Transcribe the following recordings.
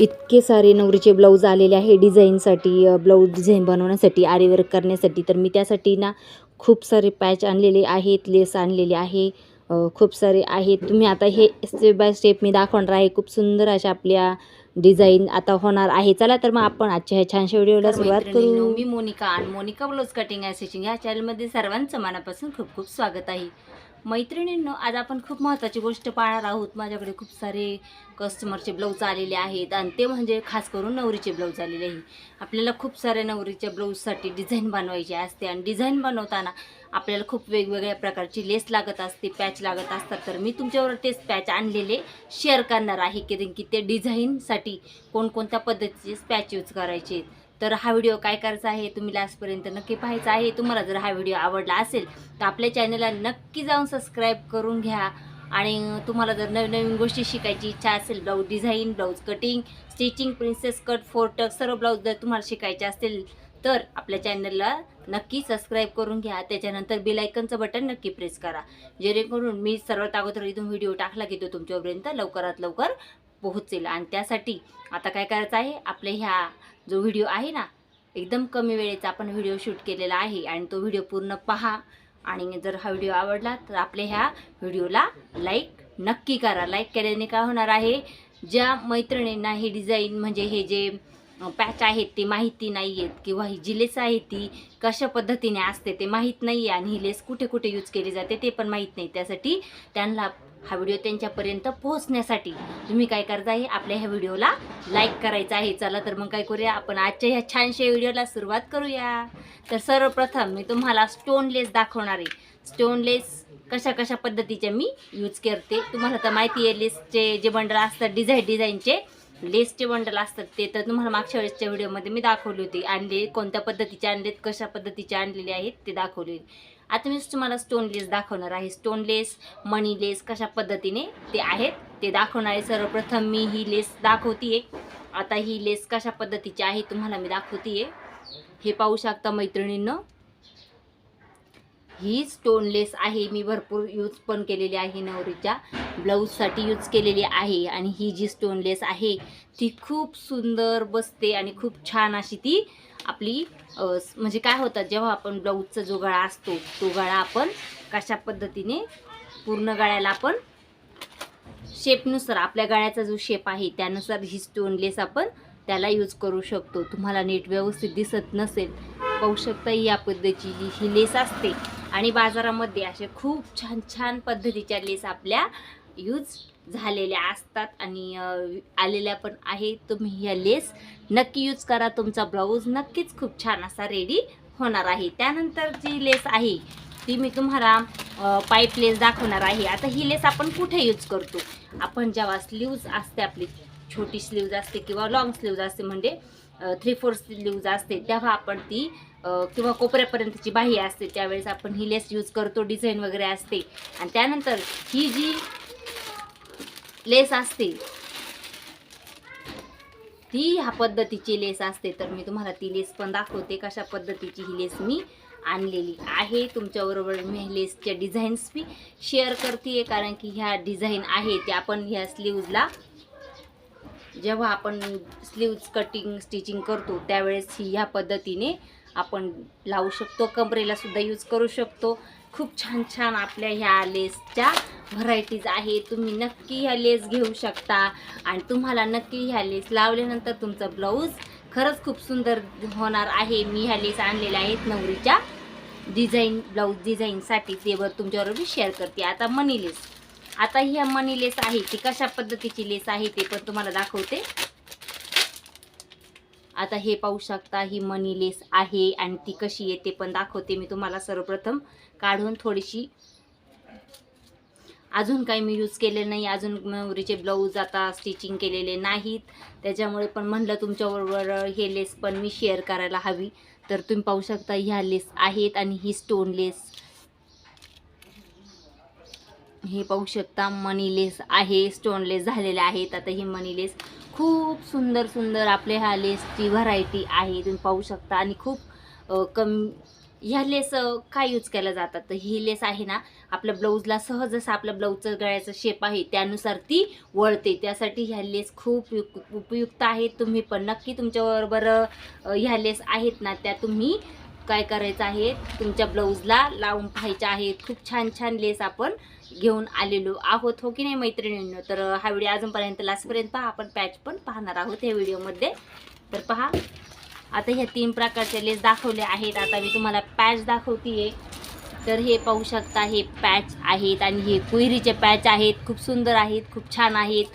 इतके सारे नवरीचे ब्लाऊज आलेले आहे डिझाईनसाठी ब्लाऊज डिझाईन बनवण्यासाठी आरीवर्क करण्यासाठी. तर मी त्यासाठी ना खूप सारे पॅच आणलेले आहेत लेस आणलेले आहे खूप सारे आहेत. तुम्ही आता हे स्टेप बाय स्टेप मी दाखवणार आहे. खूप सुंदर अशा आपल्या डिझाईन आता होणार आहे. चला तर मग आपण आजच्या ह्या छानशा व्हिडिओला सुरुवात करू. मी मोनिका आणि Monika blouse cutting and stitching या चॅनलमध्ये सर्वांचं मनापासून खूप खूप स्वागत आहे. मैत्रिणींनो आज आपण खूप महत्त्वाची गोष्ट पाहणार आहोत. माझ्याकडे खूप सारे कस्टमरचे ब्लाऊज आलेले आहेत आणि ते म्हणजे खास करून नवरीचे ब्लाऊज आलेले आहे. आपल्याला खूप साऱ्या नवरीच्या ब्लाऊजसाठी डिझाईन बनवायची असते आणि डिझाईन बनवताना आपल्याला खूप वेगवेगळ्या प्रकारची लेस लागत असते पॅच लागत असतात. तर मी तुमच्यावर तेच पॅच आणलेले शेअर करणार आहे. कारण की ते डिझाईनसाठी कोणकोणत्या पद्धतीचे पॅच यूज करायचे तर हा व्हिडिओ काय करायचा आहे तुम्ही लास्टपर्यंत नक्की पाहायचा आहे. तुम्हाला जर हा व्हिडिओ आवडला असेल तर आपल्या चॅनलला नक्की जाऊन सबस्क्राईब करून घ्या. आणि तुम्हाला जर नवीन नवीन गोष्टी शिकायची इच्छा असेल blouse design blouse cutting stitching princess cut four tuck सर्व ब्लाऊज जर तुम्हाला शिकायचे असतील तर आपल्या चॅनलला नक्की सबस्क्राईब करून घ्या. त्याच्यानंतर बिलायकनचं बटन नक्की प्रेस करा. जेणेकरून मी सर्वात अगोदर इथून व्हिडिओ टाकला की तो तुमच्यापर्यंत लवकरात लवकर पोहोचेल. आणि त्यासाठी आता काय करायचं आहे? आपल्या ह्या जो व्हिडिओ आहे ना एकदम कमी वेळेचा आपण व्हिडिओ शूट केलेला आहे आणि तो व्हिडिओ पूर्ण पहा. आणि जर हा व्हिडिओ आवडला तर आपल्या ह्या व्हिडिओला लाईक नक्की करा. लाईक केल्याने काय होणार आहे? ज्या मैत्रिणींना हे डिझाईन म्हणजे हे जे पॅच आहेत ते माहिती नाही आहेत किंवा ही जी लेस आहे ती कशा पद्धतीने असते ते माहीत नाही आहे आणि ही लेस कुठे कुठे यूज केली जाते ते पण माहीत नाही. त्यासाठी त्यांना हा व्हिडिओ त्यांच्यापर्यंत पोहोचण्यासाठी तुम्ही काय करता आहे आपल्या ह्या व्हिडिओला लाईक करायचं आहे. चला तर मग काय करूया? आपण आजच्या ह्या छानशा व्हिडिओला सुरुवात करूया. तर सर्वप्रथम मी तुम्हाला स्टोन लेस दाखवणार आहे. स्टोन लेस कशा कशा पद्धतीच्या मी यूज करते? तुम्हाला तर माहिती आहे लेसचे जे बंडल असतात डिझाईन डिझाईनचे लेसचे बंडल असतात ते तर तुम्हाला मागच्या वेळेसच्या व्हिडिओमध्ये मी दाखवली होती. आणले कोणत्या पद्धतीचे आणलेत कशा पद्धतीचे आणलेले आहेत ते दाखवले आता मी तुम्हाला स्टोन लेस दाखवणार आहे. स्टोनलेस मनी लेस कशा पद्धतीने ते आहेत ते दाखवणार आहे. सर्वप्रथम मी ही लेस दाखवतीये. आता ही लेस कशा पद्धतीची आहे तुम्हाला मी दाखवतीये. हे पाहू शकता मैत्रिणींनं. ही स्टोनलेस आहे. मी भरपूर यूज पण केलेली आहे नवरीच्या. ब्लाऊजसाठी यूज केलेली आहे आणि ही जी स्टोनलेस आहे ती खूप सुंदर बसते आणि खूप छान अशी ती आपली म्हणजे काय होतं जेव्हा आपण ब्लाऊजचा जो गळा असतो तो गळा आपण कशा पद्धतीने पूर्ण गळ्याला आपण शेपनुसार आपल्या गळ्याचा जो शेप आहे त्यानुसार ही स्टोनलेस आपण त्याला यूज करू शकतो. तुम्हाला नीट व्यवस्थित दिसत नसेल पाहू शकता या पद्धतीची जी ही लेस असते. आणि बाजारामध्ये असे खूप छान छान पद्धतीच्या लेस आपल्या यूज झालेल्या असतात आणि आलेल्या पण आहे. तुम्ही ह्या लेस नक्की यूज करा. तुमचा ब्लाऊज नक्कीच खूप छान असा रेडी होणार आहे. त्यानंतर जी लेस आहे ती मी तुम्हाला पाईप लेस दाखवणार आहे. आता ही लेस आपण कुठे यूज करतो? आपण जेव्हा स्लीव्ज असते आपली छोटी स्लीव्ज असते किंवा लॉंग स्लीव्ज असते म्हणजे थ्री फोर स्लीव्ज असते तेव्हा आपण ती किंवा कोपऱ्यापर्यंतची बाही असते त्यावेळेस आपण ही लेस यूज करतो डिझाईन वगैरे असते. आणि त्यानंतर ही जी लेस असते ती ह्या पद्धतीची लेस असते. तर मी तुम्हाला ती लेस पण दाखवते कशा पद्धतीची ही लेस मी आणलेली आहे. तुमच्याबरोबर मी लेसच्या डिझाईन्स मी शेअर करते कारण की ह्या डिझाईन आहे ते आपण ह्या स्लीव्जला जेव्हा आपण स्लीव्ज कटिंग स्टिचिंग करतो त्यावेळेस ही ह्या पद्धतीने आपण लावू शकतो कमरेला सुद्धा यूज करू शकतो. खूप छान छान आपल्या ह्या लेसच्या व्हरायटीज आहे तुम्ही नक्की ह्या लेस घेऊ शकता. आणि तुम्हाला नक्की ह्या लेस लावल्यानंतर तुमचा ब्लाऊज खरंच खूप सुंदर होणार आहे. मी ह्या लेस आणलेल्या आहेत नवरीच्या डिझाईन ब्लाऊज डिझाईनसाठी ते वर तुमच्याबरोबर शेअर करते. आता मनी लेस. आता ही मनी लेस आहे ती कशा पद्धतीची लेस आहे ते पण तुम्हाला दाखवते. आता हे पाहू शकता ही मनी लेस आहे आणि ती कशी आहे ते पण दाखवते मी तुम्हाला सर्वप्रथम. काढून थोडीशी. अजून काही मी यूज केले नाही अजून नवरीचे ब्लाऊज आता स्टिचिंग केलेले नाहीत. त्याच्यामुळे पण म्हणलं तुमच्याबरोबर हे लेस पण मी शेअर करायला हवी. तर तुम्ही पाहू शकता ह्या लेस आहेत आणि ही स्टोन लेस हे पाहू शकता मनी लेस आहे स्टोन लेस झालेले आहेत. आता ही मनी लेस खूप सुंदर सुंदर आपल्या ह्या लेसची व्हरायटी आहे तुम्ही पाहू शकता. आणि खूप कम ह्या लेस काय यूज केल्या जातात? तर ही लेस आहे ना आपल्या ब्लाऊजला सहज जसं आपल्या ब्लाऊजचं गळ्याचं शेप आहे त्यानुसार ती वळते. त्यासाठी ह्या लेस खूप उपयुक्त आहेत. तुम्ही पण नक्की तुमच्याबरोबर ह्या लेस आहेत ना त्या तुम्ही काय करायचं आहे? तुमच्या ब्लाऊजला लावून पाहायच्या आहेत. खूप छान छान लेस आपण घेऊन आलेलो आहोत हो की नाही मैत्रिणींनो? तर हा व्हिडिओ अजूनपर्यंत लास्टपर्यंत पहा आपण पॅच पण पाहणार आहोत ह्या व्हिडिओमध्ये. तर पहा आता ह्या तीन प्रकारचे लेस दाखवले आहेत. आता मी तुम्हाला पॅच दाखवते तर हे पाहू शकता हे पॅच आहेत आणि हे कुहिरीचे पॅच आहेत. खूप सुंदर आहेत खूप छान आहेत.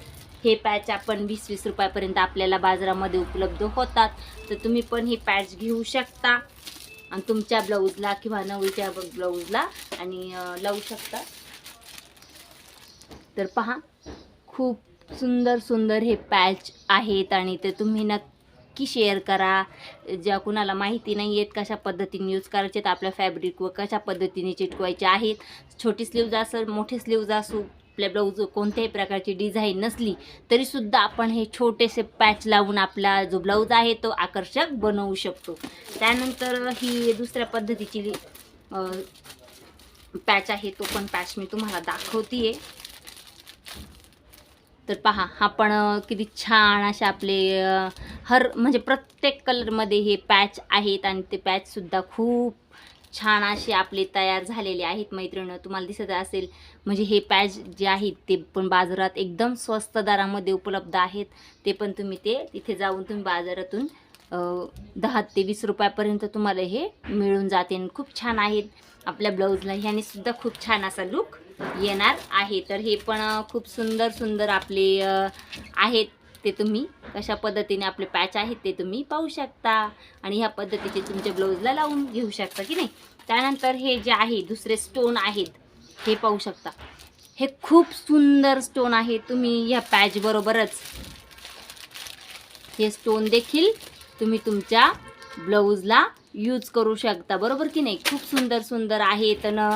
हे पॅच आपण वीस वीस रुपयापर्यंत आपल्याला बाजारामध्ये उपलब्ध होतात. तर तुम्ही पण हे पॅच घेऊ शकता. आणि तुमच्या ब्लाऊजला किंवा नवरीच्या ब्लाऊजला आणि लावू शकता. तर पहा खूप सुंदर सुंदर हे पॅच आहेत आणि ते तुम्ही नक्की शेअर करा. ज्या कुणाला माहिती नाही आहेत कशा पद्धतीने यूज करायचे आहेत आपल्या फॅब्रिक व कशा पद्धतीने चिटकवायचे आहेत. छोटी स्लीव्ज असं मोठे स्लीव्ज असू आपल्या ब्लाऊज कोणत्याही प्रकारची डिझाईन नसली तरीसुद्धा आपण हे छोटेसे पॅच लावून आपला जो ब्लाऊज आहे तो आकर्षक बनवू शकतो. त्यानंतर ही दुसऱ्या पद्धतीची पॅच आहे तो पण पॅच मी तुम्हाला दाखवते आहे तर पहा हा पण किती छान असे आपले हर म्हणजे प्रत्येक कलरमध्ये हे पॅच आहेत आणि ते पॅचसुद्धा खूप छान असे आपले तयार झालेले आहेत मैत्रिणं तुम्हाला दिसत असेल म्हणजे हे पॅच जे आहेत ते पण बाजारात एकदम स्वस्त दरामध्ये उपलब्ध आहेत. ते पण तुम्ही ते तिथे जाऊन तुम्ही बाजारातून दहा ते वीस रुपयापर्यंत तुम्हाला हे मिळून जाते. आणि खूप छान आहेत आपल्या ब्लाऊजला. ह्याने सुद्धा खूप छान असा लुक येणार आहे. तर हे पण खूप सुंदर सुंदर आपले आहेत ते तुम्ही. कशा पद्धतीने आपले पॅच आहेत ते तुम्ही पाहू शकता. आणि ह्या पद्धतीचे तुमच्या ब्लाऊजला लावून घेऊ शकता की नाही? त्यानंतर हे जे आहे दुसरे स्टोन आहेत हे पाहू शकता. हे खूप सुंदर स्टोन आहे तुम्ही ह्या पॅच बरोबरच. हे स्टोन देखील तुम्ही तुमच्या ब्लाऊजला यूज करू शकता. बरोबर की नाही? खूप सुंदर सुंदर आहेत न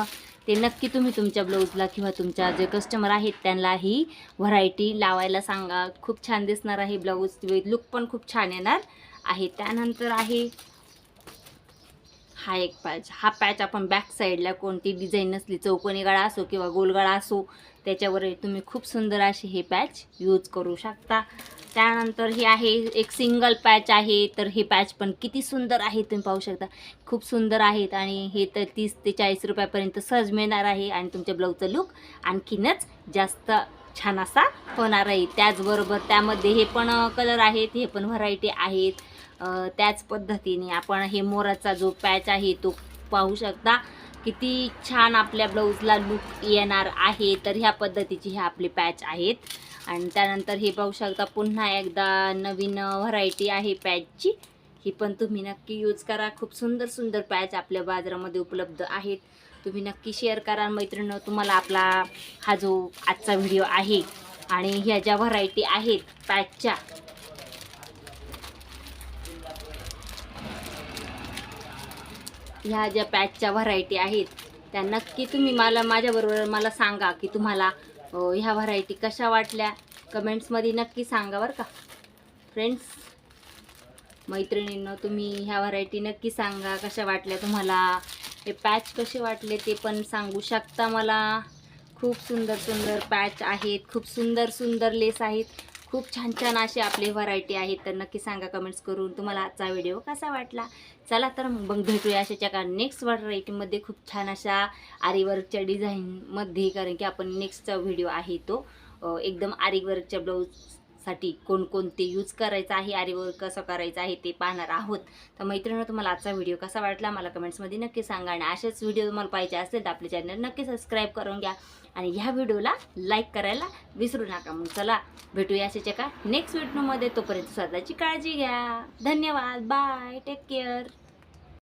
ते नक्की तुम्ही तुमच्या ब्लाऊजला किंवा तुमच्या जे कस्टमर आहेत त्यांना ही व्हरायटी लावायला सांगा. खूप छान दिसणार आहे ब्लाऊज. लुक पण खूप छान येणार आहे. त्यानंतर आहे हा एक पॅच हा पॅच आपण बॅक साईडला कोणती डिझाईन नसली चौकोनी गळा असो किंवा गोलगळा असो त्याच्यावर तुम्ही खूप सुंदर असे हे पॅच यूज करू शकता. त्यानंतर हे आहे एक सिंगल पॅच आहे तर हे पॅच पण किती सुंदर आहे तुम्ही पाहू शकता. खूप सुंदर आहेत आणि हे तर तीस ते चाळीस रुपयापर्यंत सहज मिळणार आहे आणि तुमच्या ब्लाऊजचं लुक आणखीनच जास्त छान असा होणार आहे. त्याचबरोबर त्यामध्ये हे पण कलर आहेत हे पण व्हरायटी आहेत. त्याच पद्धतीने आपण हे मोराचा जो पॅच आहे तो पाहू शकता. किती छान आपल्या ब्लाऊजला लुक येणार आहे. तर ह्या पद्धतीची हे आपले पॅच आहेत. आणि त्यानंतर हे पाहू शकता पुन्हा एकदा नवीन व्हरायटी आहे पॅचची ही पण तुम्ही नक्की यूज करा. खूप सुंदर सुंदर पॅच आपल्या बाजारामध्ये उपलब्ध आहेत. तुम्ही नक्की शेअर करा. मैत्रिणी तुम्हाला आपला हा जो आजचा व्हिडिओ आहे आणि ह्या ज्या व्हरायटी आहेत पॅचच्या ह्या ज्या पॅचच्या व्हरायटी आहेत त्या नक्की तुम्ही मला माझ्याबरोबर मला सांगा की तुम्हाला ह्या व्हरायटी कशा वाटल्या? कमेंट्समध्ये नक्की सांगा बरं का. फ्रेंड्स मैत्रिणींनो तुम्ही ह्या व्हरायटी नक्की सांगा कशा वाटल्या तुम्हाला? हे पॅच कसे वाटले ते पण सांगू शकता मला. खूप सुंदर सुंदर पॅच आहेत खूप सुंदर सुंदर लेस आहेत. खूप छान छान असे आपले व्हरायटी आहेत. तर नक्की सांगा कमेंट्स करून तुम्हाला आजचा व्हिडिओ कसा वाटला? चला तर मग भेटूया अशाच्या का नेक्स्ट व्हरायटीमध्ये खूप छान अशा आरीवर्कच्या डिझाईनमध्ये कारण की आपण नेक्स्टचा व्हिडिओ आहे तो. एकदम आरीवर्कच्या साठी कोणकोणते यूज करायचं आहे आरीवर्क कसं करायचं आहे ते पाहणार आहोत. तर मैत्रिणी तुम्हाला आजचा व्हिडिओ कसा वाटला मला कमेंट्समध्ये नक्की सांगा आणि असेच व्हिडिओ तुम्हाला पाहिजे असेल तर आपले चॅनल नक्की सबस्क्राईब करून घ्या. आणि ह्या व्हिडिओला लाईक करायला विसरू नका. मग चला भेटूया अशाच्या का नेक्स्ट व्हिडिओमध्ये तोपर्यंत स्वतःची काळजी घ्या. धन्यवाद. Bye take care